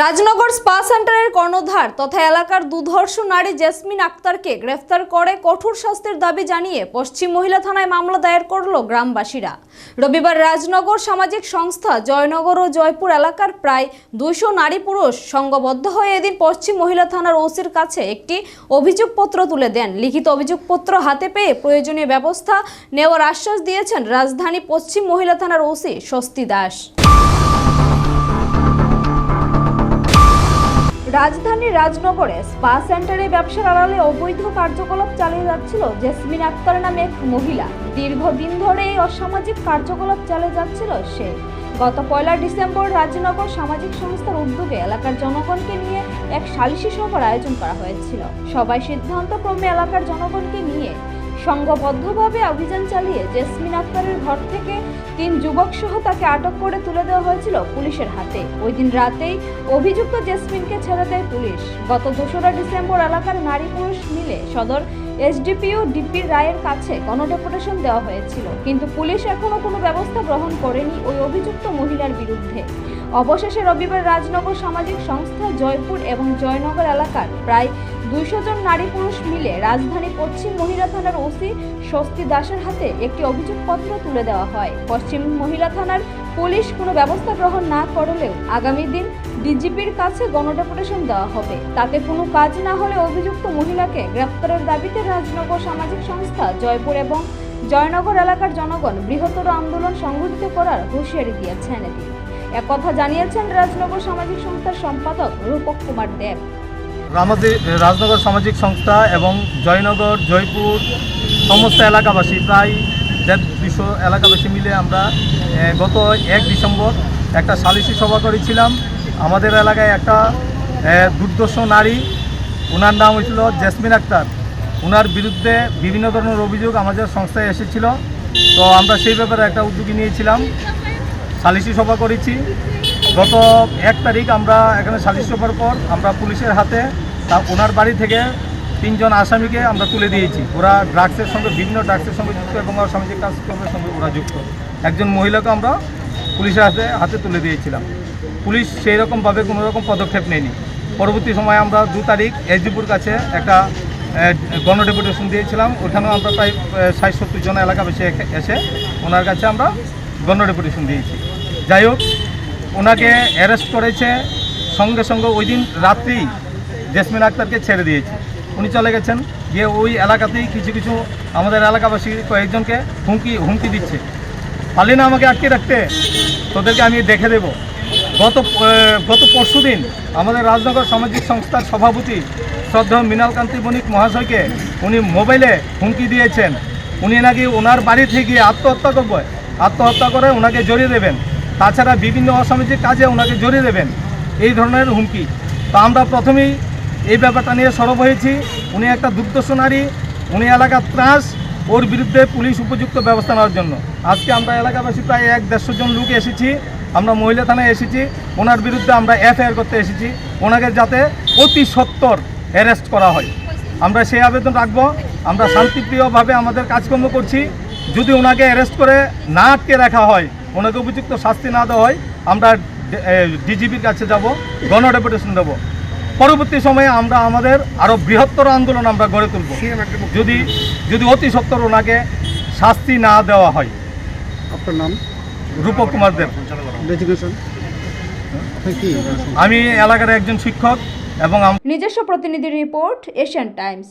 Rajnagar spa সেন্টারের কর্ণধার তথা এলাকার দুধর্ষ নারী জেসমিন আক্তারকে গ্রেফতার করে কঠোর শাস্তির দাবি জানিয়ে পশ্চিম মহিলা থানায় মামলা দায়ের করল গ্রামবাসীরা। রবিবার রাজনগর সামাজিক সংস্থা জয়নগর ও জয়পুর এলাকার প্রায় দুইশো নারী পুরুষ সংঘবদ্ধ হয়ে এদিন পশ্চিম মহিলা থানার ওসির কাছে একটি অভিযোগপত্র তুলে দেন। লিখিত অভিযোগপত্র হাতে পেয়ে প্রয়োজনীয় ব্যবস্থা নেওয়ার আশ্বাস দিয়েছেন রাজধানী পশ্চিম মহিলা থানার ওসি স্বস্তি দাস। রাজধানীর রাজনগরে স্পা সেন্টারে ব্যবসার আড়ালে অবৈধ কার্যকলাপ চালিয়ে যাচ্ছিল জেসমিন আক্তার নামে এক মহিলা। দীর্ঘদিন ধরে এই অসামাজিক কার্যকলাপ চালিয়ে যাচ্ছিল সে। গত পয়লা ডিসেম্বর রাজনগর সামাজিক সংস্থার উদ্যোগে এলাকার জনগণকে নিয়ে এক সালিশি সভার আয়োজন করা হয়েছিল। সবাই সিদ্ধান্তক্রমে এলাকার জনগণকে নিয়ে সংঘবদ্ধভাবে অভিযান চালিয়ে জেসমিন আক্তারের ঘর থেকে তিন যুবক সহ তাকে আটক করে তুলে দেওয়া হয়েছিল পুলিশের হাতে। ওই দিন রাতেই অভিযুক্ত জেসমিনকে ছেড়ে দেয় পুলিশ। গত দোসরা ডিসেম্বর এলাকার নারী পুরুষ মিলে সদর এসডিপিও ডিপি রায়ের কাছে গণডেপুটেশন দেওয়া হয়েছিল। কিন্তু পুলিশ এখনও কোনো ব্যবস্থা গ্রহণ করেনি ওই অভিযুক্ত মহিলার বিরুদ্ধে। অবশেষে রবিবার রাজনগর সামাজিক সংস্থা জয়পুর এবং জয়নগর এলাকার প্রায় দুইশো জন নারী পুরুষ মিলে রাজধানী পশ্চিম মহিলা থানার ওসি স্বস্তি দাসের হাতে একটি অভিযোগপত্র তুলে দেওয়া হয়। পশ্চিম মহিলা থানার পুলিশ কোনো ব্যবস্থা গ্রহণ না করলেও আগামী দিন ডিজিপির কাছে গণডেপুটেশন দেওয়া হবে। তাতে কোনো কাজ না হলে অভিযুক্ত মহিলাকে গ্রেপ্তারের দাবিতে রাজনগর সামাজিক সংস্থা জয়পুর এবং জয়নগর এলাকার জনগণ বৃহত্তর আন্দোলন সংগঠিত করার হুঁশিয়ারি দিয়েছেন এদিন একথা জানিয়েছেন রাজনগর সামাজিক সংস্থার সম্পাদক রূপক কুমার দেব। রাজনগর সামাজিক সংস্থা এবং জয়নগর, জয়পুর সমস্ত এলাকাবাসী, প্রায় দেড় দুশো এলাকাবাসী মিলে আমরা গত এক ডিসেম্বর একটা সালিসি সভা করেছিলাম। আমাদের এলাকায় একটা দুর্দর্শ নারী ওনার নাম হয়েছিল জেসমিন আক্তার। ওনার বিরুদ্ধে বিভিন্ন ধরনের অভিযোগ আমাদের সংস্থায় এসেছিল। তো আমরা সেই ব্যাপারে একটা উদ্যোগী নিয়েছিলাম। সালিসি সভা করেছি। গত এক তারিখ আমরা এখানে সালিসি সভার পর আমরা পুলিশের হাতে তা ওনার বাড়ি থেকে তিনজন আসামিকে আমরা তুলে দিয়েছি। ওরা ড্রাগসের সঙ্গে, বিভিন্ন ড্রাগসের সঙ্গে যুক্ত এবং সামাজিক কাজকর্মের সঙ্গে ওরা যুক্ত। একজন মহিলাকে আমরা পুলিশের হাতে হাতে তুলে দিয়েছিলাম। পুলিশ সেই রকমভাবে কোনো রকম পদক্ষেপ নেয়নি। পরবর্তী সময়ে আমরা দু তারিখ এসডিপুর কাছে একটা গণডেপুটেশন দিয়েছিলাম। ওখানেও আমরা প্রায় ষাট সত্তর জন এলাকাবাসী এখে- এসে ওনার কাছে আমরা গণডেপুটেশন দিয়েছি। যাই হোক ওনাকে অ্যারেস্ট করেছে, সঙ্গে সঙ্গে ওই দিন রাত্রেই জেসমিন আক্তারকে ছেড়ে দিয়েছে। উনি চলে গেছেন, গিয়ে ওই এলাকাতেই কিছু কিছু আমাদের এলাকাবাসী কয়েকজনকে হুমকি হুমকি দিচ্ছে। পারলি না আমাকে আটকে রাখতে? তোদেরকে আমি দেখে দেব। গত গত পরশু দিন আমাদের রাজনগর সামাজিক সংস্থার সভাপতি শ্রদ্ধা মৃণালকান্তি বণিক মহাশয়কে উনি মোবাইলে হুমকি দিয়েছেন। উনি নাকি ওনার বাড়ি থেকে গিয়ে আত্মহত্যা করবে? আত্মহত্যা করে ওনাকে জড়িয়ে দেবেন। তাছাড়া বিভিন্ন অসামাজিক কাজে ওনাকে জড়িয়ে দেবেন। এই ধরনের হুমকি। তো আমরা প্রথমেই এই ব্যাপারটা নিয়ে সরব হয়েছি। উনি একটা দুর্দর্শ নারী, উনি এলাকার ত্রাস, ওর বিরুদ্ধে পুলিশ উপযুক্ত ব্যবস্থা নেওয়ার জন্য। আজকে আমরা এলাকাবাসী প্রায় এক দেড়শো জন লোক এসেছি। আমরা মহিলা থানায় এসেছি। ওনার বিরুদ্ধে আমরা এফআইআর করতে এসেছি। ওনাকে যাতে অতি সত্তর অ্যারেস্ট করা হয়। আমরা সেই আবেদন রাখব। আমরা শান্তিপ্রিয়ভাবে আমাদের কাজকর্ম করছি। যদি ওনাকে অ্যারেস্ট করে না আটকে রাখা হয় ওনাকে উপযুক্ত শাস্তি না দেওয়া হয় আমরা ডিজিপির কাছে যাব গণ ডেপুটেশন দেবো। পরবর্তী সময়ে আমরা আমাদের আরও বৃহত্তর আন্দোলন আমরা গড়ে তুলব। যদি যদি অতি সত্তর ওনাকে শাস্তি না দেওয়া হয়। আপনার নাম? রূপক কুমার দেব। আমি এলাকার একজন শিক্ষক এবং নিজস্ব প্রতিনিধি রিপোর্ট এশিয়ান টাইমস।